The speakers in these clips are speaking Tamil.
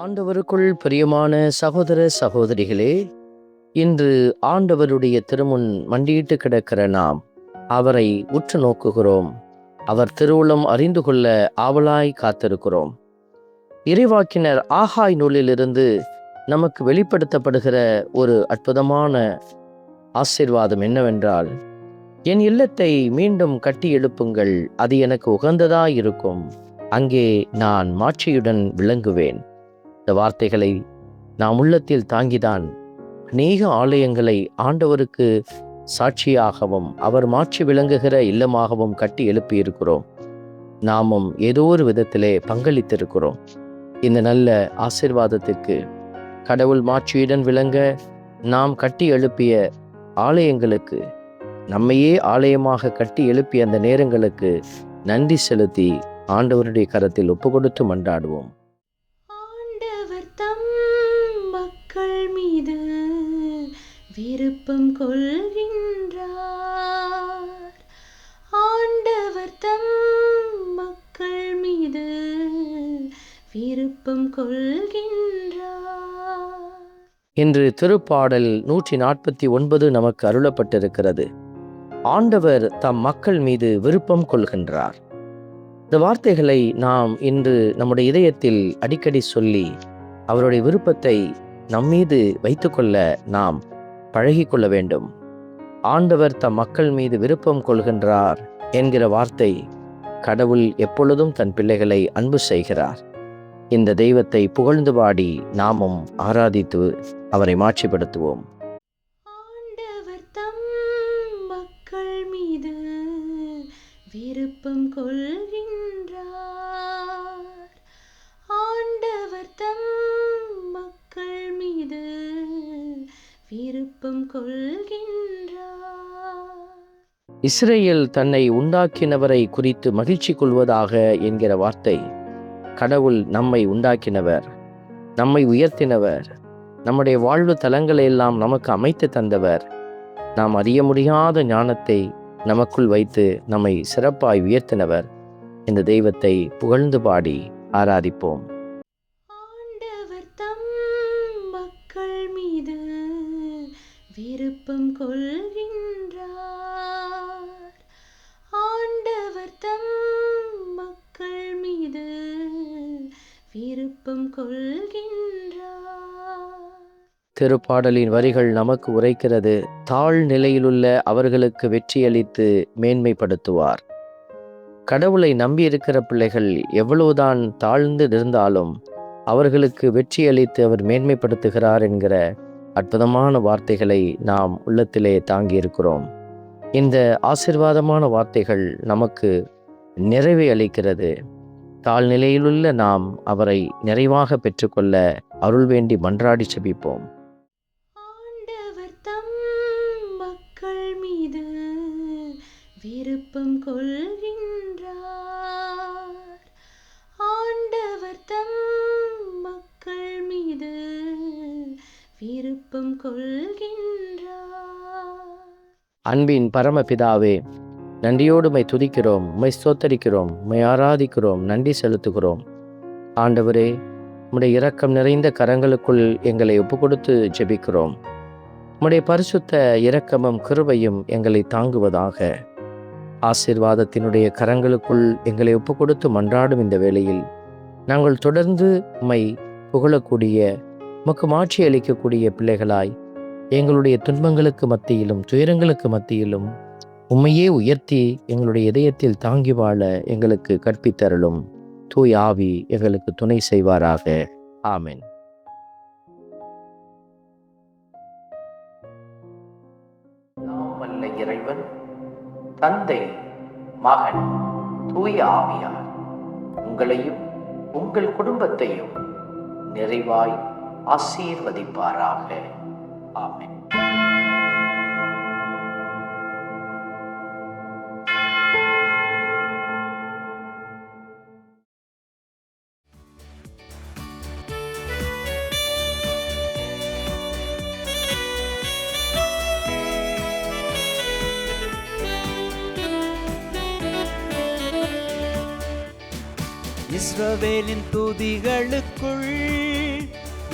ஆண்டவருக்குள் பிரியமான சகோதர சகோதரிகளே இன்று ஆண்டவருடைய திருமுன் மண்டியிட்டு கிடக்கிற நாம் அவரை உற்று நோக்குகிறோம். அவர் திருவுளம் அறிந்து கொள்ள ஆவலாய் காத்திருக்கிறோம். இறைவாக்கினர் ஆகாய் நூலிலிருந்து நமக்கு வெளிப்படுத்தப்படுகிற ஒரு அற்புதமான ஆசீர்வாதம் என்னவென்றால் என் இல்லத்தை மீண்டும் கட்டி எழுப்புங்கள் அது எனக்கு உகந்ததாய் இருக்கும் அங்கே நான் மாட்சியுடன் விளங்குவேன். இந்த வார்த்தைகளை நாம் உள்ளத்தில் தாங்கிதான் அநேக ஆலயங்களை ஆண்டவருக்கு சாட்சியாகவும் அவர் மாற்றி விளங்குகிற இல்லமாகவும் கட்டி எழுப்பியிருக்கிறோம். நாமும் ஏதோ ஒரு விதத்திலே பங்களித்திருக்கிறோம். இந்த நல்ல ஆசிர்வாதத்திற்கு கடவுள் மாட்சியுடன் விளங்க நாம் கட்டி எழுப்பிய ஆலயங்களுக்கு நம்மையே ஆலயமாக கட்டி எழுப்பிய அந்த நேரங்களுக்கு நன்றி செலுத்தி ஆண்டவருடைய கரத்தில் ஒப்பு கொடுத்து மன்றாடுவோம். மீது விருப்பம் கொள்கின்றார். ஆண்டவர் தம் மக்கள் மீது விருப்பம் கொள்கின்றார். இன்று திருப்பாடல் நூற்றி நாற்பத்தி ஒன்பது நமக்கு அருளப்பட்டிருக்கிறது. ஆண்டவர் தம் மக்கள் மீது விருப்பம் கொள்கின்றார். இந்த வார்த்தைகளை நாம் இன்று நம்முடைய இதயத்தில் அடிக்கடி சொல்லி அவருடைய விருப்பத்தை நம்மீது வைத்துக்கொள்ள நாம் பழகிக்கொள்ள வேண்டும். ஆண்டவர் தம் மக்கள் மீது விருப்பம் கொள்கின்றார் என்கிற வார்த்தை கடவுள் எப்பொழுதும் தன் பிள்ளைகளை அன்பு செய்கிறார். இந்த தெய்வத்தை புகழ்ந்து பாடி நாமும் ஆராதித்து அவரை மாட்சிப்படுத்துவோம். ஆண்டவர் தம் மக்கள் மீது விருப்பம் கொள்கின்றார் ஆண்டவர் தம் மக்கள் மீது விருப்பம் கொள்கின்றார். இஸ்ரேல் தன்னை உண்டாக்கினவரை குறித்து மகிழ்ச்சி கொள்வதாக என்கிற வார்த்தை கடவுள் நம்மை உண்டாக்கினவர் நம்மை உயர்த்தினவர் நம்முடைய வாழ்வு தலங்களை எல்லாம் நமக்கு அமைத்து தந்தவர். நாம் அறிய முடியாத ஞானத்தை நமக்குள் வைத்து நம்மை சிறப்பாய் உயர்த்தினவர். இந்த தெய்வத்தை புகழ்ந்து பாடி ஆராதிப்போம். ஆண்டவர் தம் மக்கள் மீது விருப்பம் கொள்கின்றார். ஆண்டவர் தம் மக்கள் மீது விருப்பம் கொள்கின்றார். திருப்பாடலின் வரிகள் நமக்கு உரைக்கிறது. தாழ் நிலையிலுள்ள அவர்களுக்கு வெற்றியளித்து மேன்மைப்படுத்துவார். கடவுளை நம்பியிருக்கிற பிள்ளைகள் எவ்வளவுதான் தாழ்ந்து இருந்தாலும் அவர்களுக்கு வெற்றி அளித்து அவர் மேன்மைப்படுத்துகிறார் என்கிற அற்புதமான வார்த்தைகளை நாம் உள்ளத்திலே தாங்கியிருக்கிறோம். இந்த ஆசிர்வாதமான வார்த்தைகள் நமக்கு நிறைவை அளிக்கிறது. தாழ்நிலையிலுள்ள நாம் அவரை நிறைவாக பெற்றுக்கொள்ள அருள் வேண்டி மன்றாடி செபிப்போம். மக்கள் மீது விருப்பம் கொள்கின்றார். ஆண்டவர் தம் விருப்பம் கொள்கின்றார். அன்பின் பரமபிதாவே நன்றியோடு மை துதிக்கிறோம் மை ஸ்தோத்தரிக்கிறோம் மை ஆராதிக்கிறோம் நன்றி செலுத்துகிறோம். ஆண்டவரே உம்முடைய இரக்கம் நிறைந்த கரங்களுக்குள் எங்களை ஒப்புக்கொடுத்து ஜெபிக்கிறோம். உம்முடைய பரிசுத்த இரக்கமும் கிருபையும் எங்களை தாங்குவதாக. ஆசீர்வாதத்தினுடைய கரங்களுக்குள் எங்களை ஒப்புக்கொடுத்து மன்றாடும் இந்த வேளையில் நாங்கள் தொடர்ந்து உம்மை புகழக்கூடிய உமக்கு மாட்சி அளிக்கக்கூடிய பிள்ளைகளாய் எங்களுடைய துன்பங்களுக்கு மத்தியிலும் துயரங்களுக்கு மத்தியிலும் உண்மையே உயர்த்தி எங்களுடைய இதயத்தில் தாங்கி வாழ எங்களுக்கு கற்பித்தருளும். தூய் ஆவி எங்களுக்கு துணை செய்வாராக. ஆமென். இறைவன் தந்தை மகன் தூய ஆவியார். உங்களையும் உங்கள் குடும்பத்தையும் நிறைவாய் ஆசீர்வதிப்பாராக ஆமென் இஸ்ரவேலின் துதிகளுக்குள்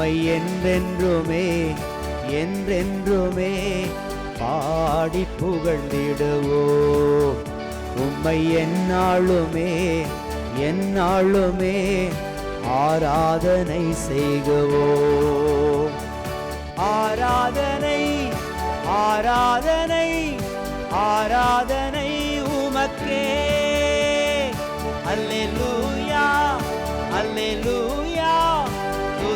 உம்மை என்றென்றுமே என்றென்றுமே பாடி புகழ்ந்திடுவோ. உம்மை என்னாளுமே என்னாளுமே ஆராதனை செய்கவோ. ஆராதனை ஆராதனை ஆராதனை உமக்கே. அல்லேலூயா அல்லேலூயா